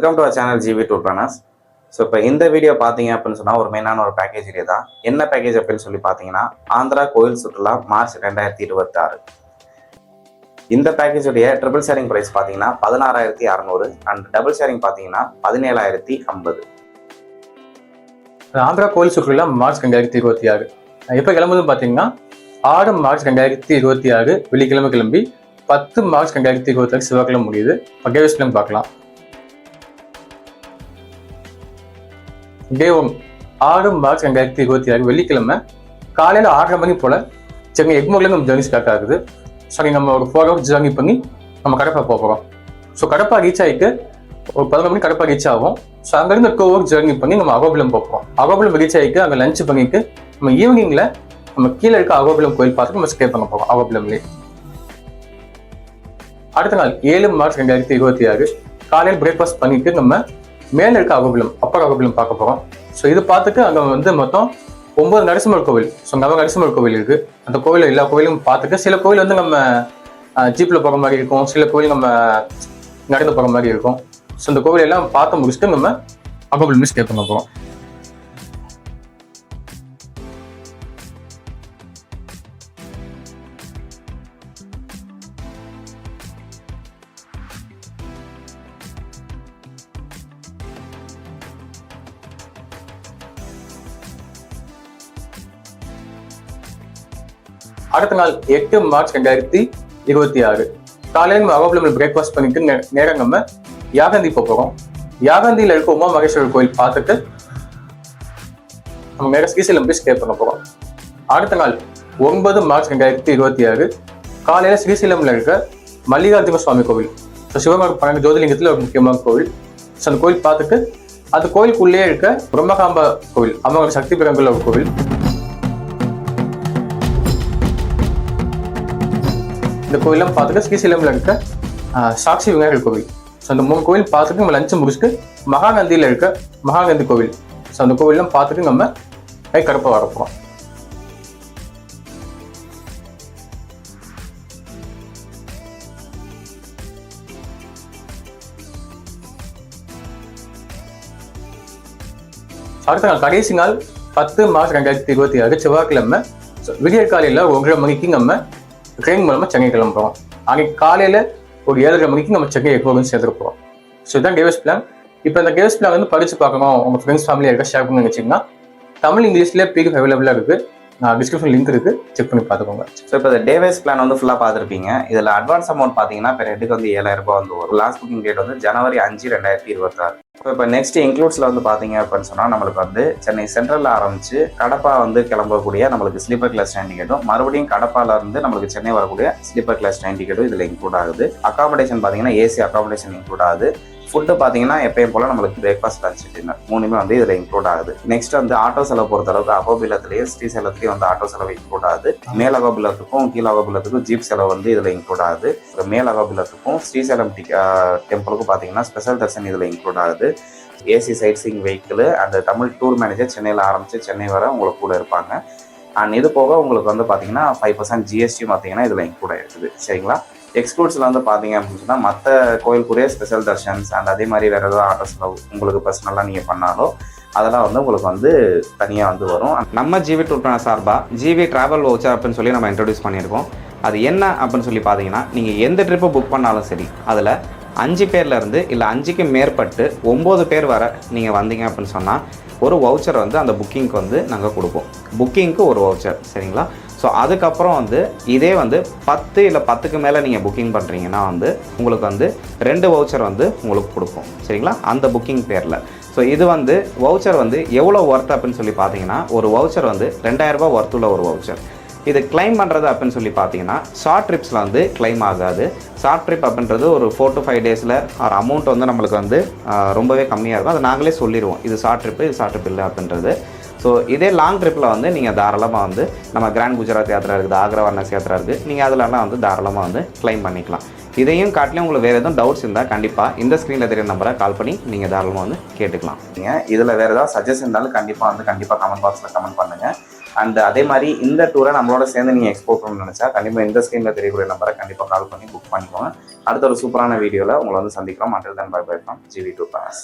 Welcome to channel GV tour planners so இப்போ இந்த video பார்த்தீங்க அப்படின்னு சொன்னால் ஒரு மெயினான ஒரு பேக்கேஜ் வீடியோ தான். என்ன பேக்கேஜ் அப்படின்னு சொல்லி பார்த்தீங்கன்னா ஆந்திரா கோயில் சுற்றுலா மார்ச் ரெண்டாயிரத்தி இருபத்தாறு. இந்த பேக்கேஜுடைய ட்ரிபிள் ஷேரிங் ப்ரைஸ் பார்த்தீங்கன்னா பதினாறாயிரத்தி அறநூறு. அண்ட் டபுள் ஷேரிங் பார்த்தீங்கன்னா பதினேழாயிரத்தி ஐம்பது. ஆந்திரா கோயில் சுற்றுலா மார்ச் ரெண்டாயிரத்தி இருபத்தி ஆறு எப்போ கிளம்புதுன்னு பார்த்தீங்கன்னா ஆறு மார்ச் ரெண்டாயிரத்தி இருபத்தி ஆறு வெள்ளிக்கிழமை கிளம்பி பத்து மார்ச் ரெண்டாயிரத்தி இருபத்தி ஆறு முடியுது. பகேவஸ் பார்க்கலாம். டே ஒன் ஆறு மார்ச் ரெண்டாயிரத்தி இருபத்தி ஆறு வெள்ளிக்கிழமை காலையில் ஆறரை மணி போல் சென்னை எக்மோர்லேருந்து நம்ம ஜர்னி ஸ்டார்ட் ஆகுது சரி நம்ம ஒரு ஃபோர் ஹவர்ஸ் ஜேர்னி பண்ணி நம்ம கடப்பா போகிறோம் ஸோ கடப்பா ரீச் ஆகிட்டு ஒரு பதினொரு மணி கடப்பா ரீச் ஆகும். ஸோ அங்கேருந்து டூ ஹவர்ஸ் ஜேர்னி பண்ணி நம்ம அகோபுலம் போகிறோம் அகோபுலம் ரீச் ஆகிட்டு அங்கே லஞ்ச் பண்ணிட்டு நம்ம ஈவினிங்கில் நம்ம கீழே இருக்க அகோபுலம் கோயில் பார்த்துட்டு நம்ம ஸ்டே பண்ண போகிறோம் அகோபுலம்லேயே அடுத்த நாள் ஏழு மார்ச் ரெண்டாயிரத்தி இருபத்தி ஆறு காலையில் பிரேக்ஃபாஸ்ட் பண்ணிட்டு நம்ம மேலே இருக்க அகோபிலம் அப்பர் அகோபிலம் பார்க்க போகிறோம் ஸோ இது பார்த்துட்டு அங்கே வந்து மொத்தம் ஒன்பது நரசிம்மர் கோவில். ஸோ நவ நரசிம்மர் கோவில் இருக்கு. அந்த கோவில் எல்லா கோவிலும் பார்த்துட்டு சில கோவில் வந்து நம்ம ஜீப்பில் போகிற மாதிரி இருக்கும். சில கோவில் நம்ம நடந்து போகிற மாதிரி இருக்கும். ஸோ இந்த கோவில் எல்லாம் பார்த்து முடிச்சுட்டு நம்ம அகோபிலம் ஸ்டே பண்ண போகிறோம் அடுத்த நாள் எட்டு மார்ச் ரெண்டாயிரத்தி இருபத்தி ஆறு. காலையில் நம்ம பிரேக்ஃபாஸ்ட் பண்ணிட்டு நே- நம்ம யாகந்தி போகிறோம் யாகந்தியில் இருக்க உமா மகேஸ்வரர் கோயில் பார்த்துட்டு நம்ம நேரம் ஸ்ரீசைலம் போய் ஸ்டே பண்ண போகிறோம் அடுத்த நாள் ஒன்பது மார்ச் ரெண்டாயிரத்தி இருபத்தி ஆறு. காலையில் ஸ்ரீசைலமில் இருக்க மல்லிகார்ஜுன சுவாமி கோவில். ஸோ சிவகாம பன்னெண்டு ஜோதிலிங்கத்தில் ஒரு முக்கியமான கோவில். ஸோ அந்த கோயில் பார்த்துட்டு அந்த கோயிலுக்குள்ளேயே இருக்க பிரம்மகாம்பா கோவில் அம்மாவோட சக்தி பிறங்குள்ள ஒரு கோவில். இந்த கோயிலாம் பார்த்துட்டு ஸ்ரீசைலம்ல இருக்க சாட்சி விநாயகர் கோவில். ஸோ அந்த மூணு கோவில் பார்த்துட்டு நம்ம லஞ்சம் முடிச்சுட்டு மகாநந்தியில் இருக்க மகாநந்தி கோவில். ஸோ அந்த கோவில்லாம் பார்த்துட்டு நம்ம கை கடப்ப வரப்போம் அடுத்த நாள் கடைசி நாள் பத்து மார்ச் ரெண்டாயிரத்தி இருபத்தி ஆறு செவ்வாய்க்கிழமை. விடியற்காலையில் காலையில் ஒன்றரை மணிக்கு நம்ம ட்ரெயின் மூலமாக சென்னை கிளம்புறோம். அன்னைக்கு காலையில் ஒரு ஏழரை மணிக்கு நம்ம சென்னை எப்போதும் சேர்த்துக்க போகிறோம் ஸோ இதுதான் கேவஸ் பிளான் இப்போ இந்த கேவஸ் பிளான் வந்து படிச்சு பார்க்கணும். உங்கள் ஃப்ரெண்ட்ஸ் ஃபேமிலி இருக்க ஷேர் பண்ணி வச்சிங்கன்னா தமிழ் இங்கிலீஷ்ல பிடிஎஃப் அவைலபிளாக இருக்குது டிஸ்கிரிப்ஷன் லிங்க் இருக்கு. செக் பண்ணி பார்த்துக்கோங்க. ஸோ இப்போ இந்த டேவேஸ் பிளான் வந்து ஃபுல்லாக பார்த்துருப்பீங்க. இதில் அட்வான்ஸ் அமௌண்ட் பார்த்தீங்கன்னா இப்போ ரெண்டுக்கு வந்து ஏழாயிரம் ரூபாய் வந்து வரும். லாஸ்ட் புக்கிங் டேட் வந்து ஜனவரி அஞ்சு ரெண்டாயிரத்தி இருபத்தாறு. ஸோ இப்போ நெக்ஸ்ட் இன்க்ளூட்ஸில் வந்து பார்த்தீங்க அப்படின்னு சொன்னால் நம்மளுக்கு வந்து சென்னை சென்ட்ரலில் ஆரம்பிச்சு கடப்பா வந்து கிளம்பக்கூடிய நம்மளுக்கு ஸ்லீப்பர் கிளாஸ் ட்ரெயின் டிக்கெட்டும் மறுபடியும் கடப்பாலேருந்து நம்மளுக்கு சென்னை வரக்கூடிய ஸ்லீப்பர் கிளாஸ் ட்ரெயின் டிக்கெட்டும் இதில் இன்க்ளூட் ஆகுது. அகாமடேஷன் பார்த்தீங்கன்னா ஏசி அகாமடேஷன் இன்க்ளூட் ஆகுது. ஃபுட்டு பார்த்தீங்கன்னா எப்பயும் போல நம்மளுக்கு பிரேக்ஃபாஸ்ட் லஞ்ச் டின்னர் மூணுமே வந்து இதில் இன்க்ளூட் ஆகுது. நெக்ஸ்ட் வந்து ஆட்டோ செலவு பொறுத்த அளவுக்கு அகோபிலத்திலேயே வந்து ஆட்டோ செலவு இன்க்ளூட் ஆகுது. மேல் அகோபிலத்துக்கும் கீழ் அகோபிலத்துக்கும் ஜீப் செலவு வந்து இதில் இன்க்ளூட் ஆகுது. மேல் அகோபிலத்துக்கும் ஸ்ரீசைலம் டெம்பிளுக்கும் பார்த்தீங்கன்னா ஸ்பெஷல் தர்ஷன் இதில் இன்க்ளூட் ஆகுது. ஏசி சைட் சீங் வெஹிக்கிள் அந்த தமிழ் டூர் மேனேஜர் சென்னையில் ஆரம்பித்து சென்னை வர உங்களுக்கு கூட இருப்பாங்க. அண்ட் இது போக உங்களுக்கு வந்து பார்த்தீங்கன்னா ஃபைவ் பர்சன்ட் ஜிஎஸ்டி பார்த்தீங்கன்னா இதில் இன்க்ளூட் ஆயிருக்குது சரிங்களா? எக்ஸ்போர்ட்ஸில் வந்து பார்த்தீங்க அப்படின்னு சொன்னால் மற்ற கோயிலுக்குரிய ஸ்பெஷல் தர்ஷன்ஸ் அண்ட் அதே மாதிரி வேறு ஏதாவது ஆட்டோ செலவு உங்களுக்கு பர்சனலாக நீங்கள் பண்ணாலும் அதெல்லாம் வந்து உங்களுக்கு வந்து தனியாக வந்து வரும். நம்ம ஜிவி டூர் சார்பாக ஜிவி ட்ராவல் வவுச்சர் அப்படின்னு சொல்லி நம்ம இன்ட்ரடியூஸ் பண்ணியிருக்கோம். அது என்ன அப்படின்னு சொல்லி பார்த்தீங்கன்னா நீங்கள் எந்த ட்ரிப்பு புக் பண்ணாலும் சரி அதில் அஞ்சு பேர்லேருந்து இல்லை அஞ்சுக்கு மேற்பட்டு ஒம்பது பேர் வர நீங்கள் வந்தீங்க அப்படின்னு சொன்னால் ஒரு வவுச்சர் வந்து அந்த புக்கிங்க்கு வந்து நாங்கள் கொடுப்போம். புக்கிங்க்கு ஒரு வவுச்சர் சரிங்களா? ஸோ அதுக்கப்புறம் வந்து இதே வந்து பத்து இல்லை பத்துக்கு மேலே நீங்கள் புக்கிங் பண்ணுறீங்கன்னா வந்து உங்களுக்கு வந்து ரெண்டு வவுச்சர் வந்து உங்களுக்கு கொடுப்போம். சரிங்களா? அந்த புக்கிங் பேரில். ஸோ இது வந்து வவுச்சர் வந்து எவ்வளோ ஒர்த் அப்படின்னு சொல்லி பார்த்தீங்கன்னா ஒரு வவுச்சர் வந்து ரெண்டாயிரரூபா ஒர்த்துள்ள ஒரு வவுச்சர் இது கிளைம் பண்ணுறது அப்படின்னு சொல்லி பார்த்தீங்கன்னா ஷார்ட் ட்ரிப்ஸில் வந்து கிளைம் ஆகாது. ஷார்ட் ட்ரிப் அப்படின்றது ஒரு ஃபோர் டு ஃபைவ் டேஸில் ஒரு அமௌண்ட் வந்து நம்மளுக்கு வந்து ரொம்பவே கம்மியாக இருக்கும். அதை நாங்களே சொல்லிடுவோம். இது ஷார்ட் ட்ரிப்பு இது ஷார்ட் ட்ரிப் இல்லை அப்படின்றது. ஸோ இதே லாங் ட்ரிப்பில் வந்து நீங்கள் தாராளமாக வந்து நம்ம கிராண்ட் குஜராத் யாத்திரா இருக்குது ஆக்ரா வர்ணஸ் யாத்திரா இருக்குது நீங்கள் அதிலலாம் வந்து தாராளமாக வந்து கிளைம் பண்ணிக்கலாம். இதையும் காட்டிலும் உங்களுக்கு வேறு எதுவும் டவுட்ஸ் இருந்தால் கண்டிப்பாக இந்த ஸ்க்ரீனில் தெரிய நம்பரை கால் பண்ணி நீங்கள் தாராளமாக வந்து கேட்டுக்கலாம். நீங்கள் இதில் வேறு ஏதாவது சஜஷன் இருந்தாலும் கண்டிப்பாக வந்து கண்டிப்பாக கமெண்ட் பாக்ஸில் கமெண்ட் பண்ணுங்கள் அண்ட் அதே மாதிரி இந்த டூரை நம்மளோட சேர்ந்து நீங்கள் எக்ஸ்போர்ட் பண்ணணும்னு நினச்சா கண்டிப்பாக இந்த ஸ்க்ரீனில் தெரியக்கூடிய நம்பரை கண்டிப்பாக கால் பண்ணி புக் பண்ணிக்கோங்க. அடுத்த ஒரு சூப்பரான வீடியோவில் உங்களை வந்து சந்திக்கிறோம். Until then bye bye from GV to pass